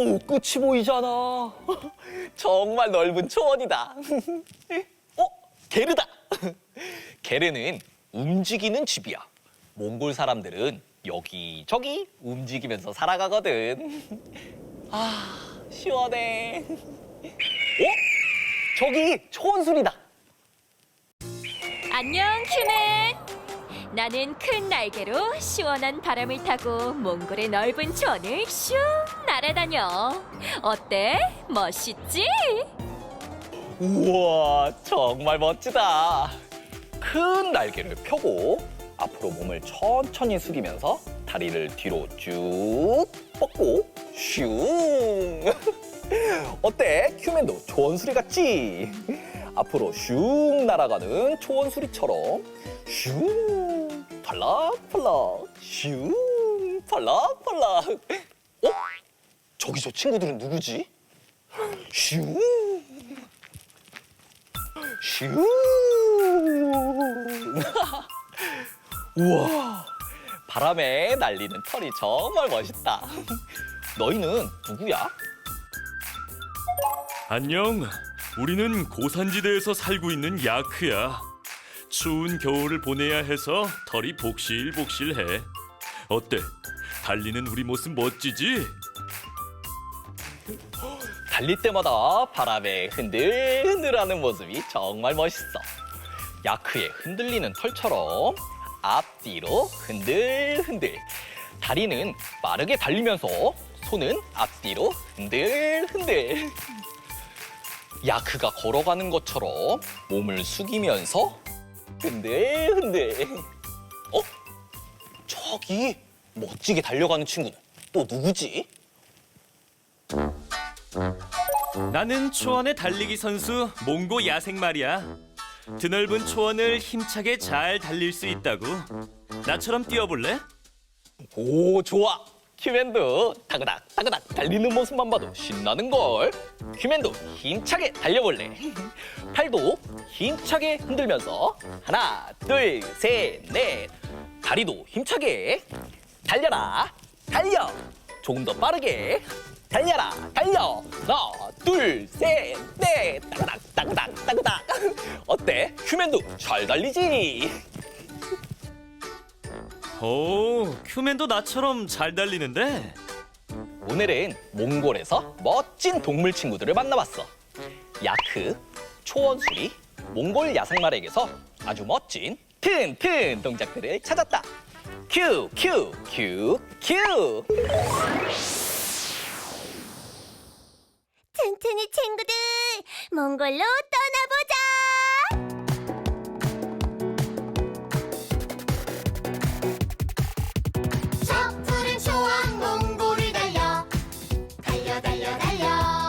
오, 끝이 보이잖아. 정말 넓은 초원이다. 어, 게르다. 게르는 움직이는 집이야. 몽골 사람들은 여기저기 움직이면서 살아가거든. 아, 시원해. 어? 저기 초원술이다. 안녕, 큐맨. 나는 큰 날개로 시원한 바람을 타고 몽골의 넓은 초원을 슝 날아다녀. 어때? 멋있지? 우와, 정말 멋지다. 큰 날개를 펴고 앞으로 몸을 천천히 숙이면서 다리를 뒤로 쭉 뻗고 슝. 어때? 큐맨도 초원수리 같지? 앞으로 슝 날아가는 초원 수리처럼 슝 팔락팔락 슝 팔락팔락. 어? 저기 저 친구들은 누구지? 슝. 슈. 우와. 바람에 날리는 털이 정말 멋있다. 너희는 누구야? 안녕. 우리는 고산지대에서 살고 있는 야크야. 추운 겨울을 보내야 해서 털이 복실복실해. 어때? 달리는 우리 모습 멋지지? 달릴 때마다 바람에 흔들흔들하는 모습이 정말 멋있어. 야크의 흔들리는 털처럼 앞뒤로 흔들흔들. 다리는 빠르게 달리면서 손은 앞뒤로 흔들흔들. 야크가 걸어가는 것처럼 몸을 숙이면서 흔들흔들. 어? 저기 멋지게 달려가는 친구는 또 누구지? 나는 초원의 달리기 선수 몽고 야생 말이야. 드넓은 초원을 힘차게 잘 달릴 수 있다고. 나처럼 뛰어볼래? 오 좋아 큐맨도 타그닥 타그닥 달리는 모습만 봐도 신나는 걸 큐맨도 힘차게 달려볼래 팔도 힘차게 흔들면서 하나 둘 셋 넷 다리도 힘차게 달려라 달려 조금 더 빠르게 달려라 달려 하나 둘셋넷 따그닥 따그닥 따그닥 어때 큐맨도 잘 달리지 오, 큐맨도 나처럼 잘 달리는데? 오늘은 몽골에서 멋진 동물 친구들을 만나봤어. 야크, 초원수리, 몽골 야생말에게서 아주 멋진 튼튼 동작들을 찾았다. 큐, 큐, 큐, 큐. 튼튼이 친구들 몽골로 떠나보자. 저 푸른 초원 몽골을 달려 달려 달려 달려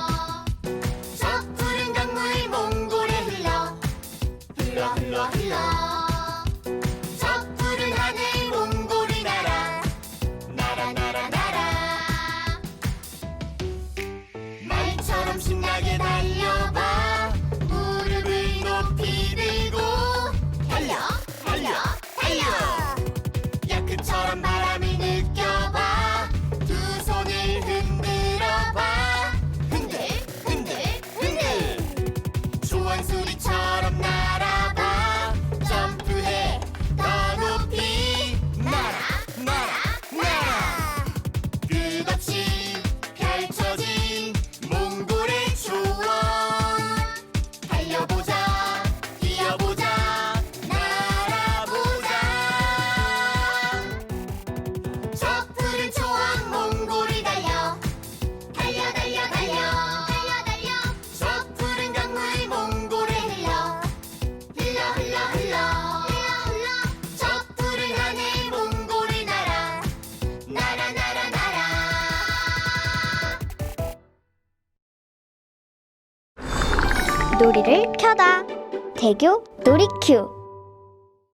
놀이를 켜다. 대교 놀이큐.